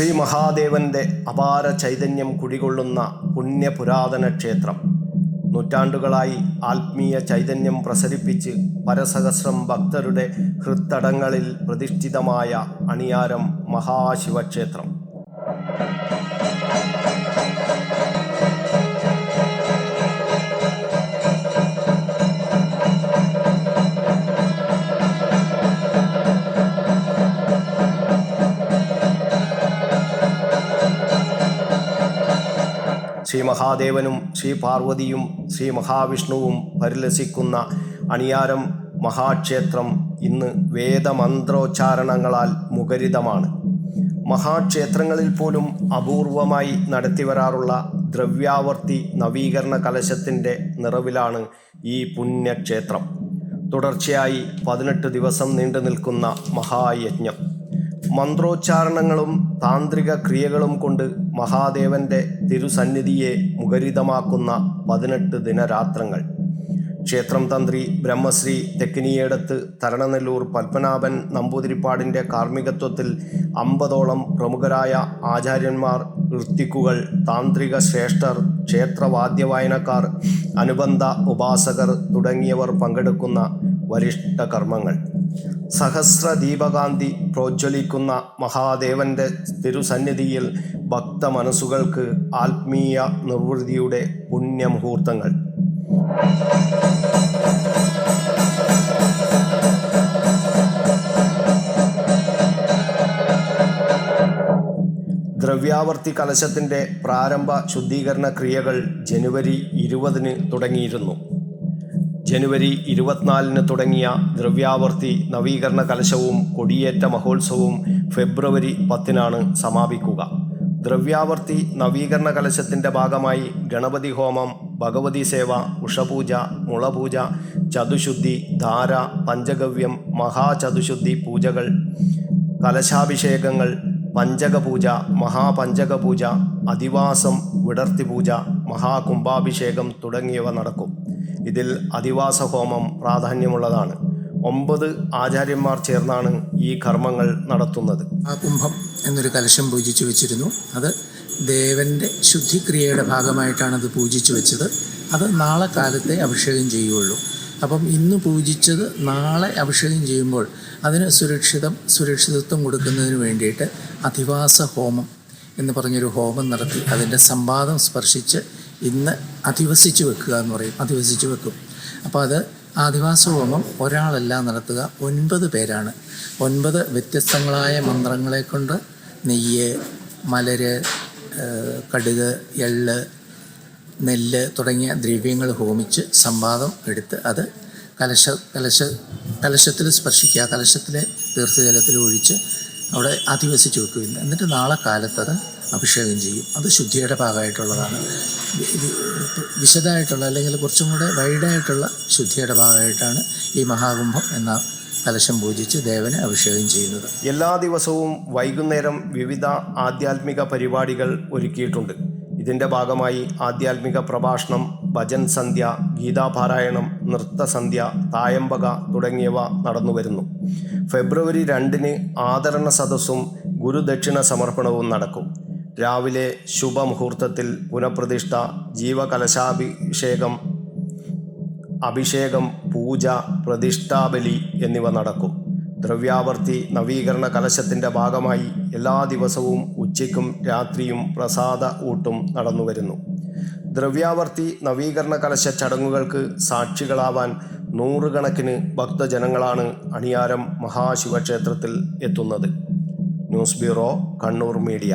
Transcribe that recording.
ശ്രീ മഹാദേവന്റെ അപാര ചൈതന്യം കുടികൊള്ളുന്ന പുണ്യപുരാതന ക്ഷേത്രം. നൂറ്റാണ്ടുകളായി ആത്മീയ ചൈതന്യം പ്രസരിപ്പിച്ച് പരസഹസ്രം ഭക്തരുടെ ഹൃത്തടങ്ങളിൽ പ്രതിഷ്ഠിതമായ അണിയാരം മഹാശിവക്ഷേത്രം. ശ്രീ മഹാദേവനും ശ്രീ പാർവതിയും ശ്രീ മഹാവിഷ്ണുവും പരിലസിക്കുന്ന അണിയാരം മഹാക്ഷേത്രം ഇന്ന് വേദമന്ത്രോച്ചാരണങ്ങളാൽ മുഖരിതമാണ്. മഹാക്ഷേത്രങ്ങളിൽ പോലും അപൂർവമായി നടത്തിവരാറുള്ള ദ്രവ്യാവർത്തി നവീകരണ കലശത്തിന്റെ നിറവിലാണ് ഈ പുണ്യക്ഷേത്രം. തുടർച്ചയായി പതിനെട്ട് ദിവസം നീണ്ടു നിൽക്കുന്ന മഹായജ്ഞം. മന്ത്രോച്ചാരണങ്ങളും താന്ത്രിക ക്രിയകളും കൊണ്ട് മഹാദേവന്റെ തിരുസന്നിധിയെ മുഖരിതമാക്കുന്ന പതിനെട്ട് ദിനരാത്രങ്ങൾ. ക്ഷേത്രം തന്ത്രി ബ്രഹ്മശ്രീ തെക്കിനിയേടത്ത് തരണനെല്ലൂർ പത്മനാഭൻ നമ്പൂതിരിപ്പാടിന്റെ കാർമ്മികത്വത്തിൽ അമ്പതോളം പ്രമുഖരായ ആചാര്യന്മാർ ഋത്തിക്കുകൾ താന്ത്രിക ശ്രേഷ്ഠർ ക്ഷേത്രവാദ്യവായനക്കാർ അനുബന്ധ ഉപാസകർ തുടങ്ങിയവർ പങ്കെടുക്കുന്ന വരിഷ്ഠ കർമ്മങ്ങൾ. സഹസ്ര ദീപകാന്തി പ്രോജ്വലിക്കുന്ന മഹാദേവന്റെ തിരുസന്നിധിയിൽ ഭക്ത മനസ്സുകൾക്ക് ആത്മീയ നിർവൃതിയുടെ പുണ്യമുഹൂർത്തങ്ങൾ. ദ്രവ്യാവർത്തി കലശത്തിന്റെ പ്രാരംഭ ശുദ്ധീകരണ ക്രിയകൾ ജനുവരി ഇരുപതിന് തുടങ്ങിയിരുന്നു. ജനുവരി ഇരുപത്തിനാലിന് തുടങ്ങിയ ദ്രവ്യാവർത്തി നവീകരണ കലശവും കൊടിയേറ്റ മഹോത്സവവും ഫെബ്രുവരി പത്തിനാണ് സമാപിക്കുക. ദ്രവ്യാവർത്തി നവീകരണ കലശത്തിന്റെ ഭാഗമായി ഗണപതി ഹോമം ഭഗവതി സേവ ഉഷപൂജ മുളപൂജ ചതുശുദ്ധി ധാര പഞ്ചഗവ്യം മഹാചതുശുദ്ധി പൂജകൾ കലശാഭിഷേകങ്ങൾ പഞ്ചകപൂജ മഹാപഞ്ചകപൂജ അധിവാസം വിടർത്തി പൂജ മഹാകുംഭാഭിഷേകം തുടങ്ങിയവ നടക്കും. ഇതിൽ അധിവാസ ഹോമം പ്രാധാന്യമുള്ളതാണ്. ഒമ്പത് ആചാര്യന്മാർ ചേർന്നാണ് ഈ കർമ്മങ്ങൾ നടത്തുന്നത്. ആ കുംഭം എന്നൊരു കലശം പൂജിച്ചു വെച്ചിരുന്നു. അത് ദേവന്റെ ശുദ്ധിക്രിയയുടെ ഭാഗമായിട്ടാണ് അത് പൂജിച്ചു വെച്ചത്. അത് നാളെ കാലത്തെ അഭിഷേകം ചെയ്യുകയുള്ളൂ. അപ്പം ഇന്ന് പൂജിച്ചത് നാളെ അഭിഷേകം ചെയ്യുമ്പോൾ അതിന് സുരക്ഷിതം സുരക്ഷിതത്വം കൊടുക്കുന്നതിന് വേണ്ടിയിട്ട് അധിവാസ ഹോമം എന്ന് പറഞ്ഞൊരു ഹോമം നടത്തി അതിന്റെ സംവാദം സ്പർശിച്ച് ഇന്ന് അധിവസിച്ച് വെക്കുക എന്ന് പറയും. അധിവസിച്ച് വെക്കും. അപ്പോൾ അത് ആദിവാസ ഹോമം ഒരാളല്ല നടത്തുക. ഒൻപത് പേരാണ്. ഒൻപത് വ്യത്യസ്തങ്ങളായ മന്ത്രങ്ങളെ കൊണ്ട് നെയ്യ് മലര് കടുക് എള്ള് നെല്ല് തുടങ്ങിയ ദ്രവ്യങ്ങൾ ഹോമിച്ച് സംവാദം എടുത്ത് അത് കലശ കലശ കലശത്തിൽ സ്പർശിക്കുക. കലശത്തിലെ തീർത്ഥജലത്തിൽ ഒഴിച്ച് അവിടെ അധിവസിച്ച് വെക്കുക എന്നിട്ട് നാളെ കാലത്ത് അത് അഭിഷേകം ചെയ്യും. അത് ശുദ്ധിയുടെ ഭാഗമായിട്ടുള്ളതാണ്. വിശദമായിട്ടുള്ള അല്ലെങ്കിൽ കുറച്ചും കൂടെ വൈഡായിട്ടുള്ള ശുദ്ധിയുടെ ഭാഗമായിട്ടാണ് ഈ മഹാകുംഭം എന്ന കലശം പൂജിച്ച് ദേവനെ അഭിഷേകം ചെയ്യുന്നത്. എല്ലാ ദിവസവും വൈകുന്നേരം വിവിധ ആധ്യാത്മിക പരിപാടികൾ ഒരുക്കിയിട്ടുണ്ട്. ഇതിന്റെ ഭാഗമായി ആധ്യാത്മിക പ്രഭാഷണം ഭജൻ സന്ധ്യ ഗീതാപാരായണം നൃത്തസന്ധ്യ തായമ്പക തുടങ്ങിയവ നടന്നു വരുന്നു. ഫെബ്രുവരി രണ്ടിന് ആദരണ സദസ്സും ഗുരുദക്ഷിണ സമർപ്പണവും നടക്കും. രാവിലെ ശുഭമുഹൂർത്തത്തിൽ പുനഃപ്രതിഷ്ഠ ജീവകലശാഭിഷേകം അഭിഷേകം പൂജ പ്രതിഷ്ഠാബലി എന്നിവ നടക്കും. ദ്രവ്യാവർത്തി നവീകരണ കലശത്തിന്റെ ഭാഗമായി എല്ലാ ദിവസവും ഉച്ചയ്ക്കും രാത്രിയും പ്രസാദ ഊട്ടും നടന്നുവരുന്നു ദ്രവ്യാവർത്തി നവീകരണ കലശ ചടങ്ങുകൾക്ക് സാക്ഷികളാവാൻ നൂറുകണക്കിന് ഭക്തജനങ്ങളാണ് അണിയാരം മഹാശിവക്ഷേത്രത്തിൽ എത്തുന്നത്. News bureau Kannur media.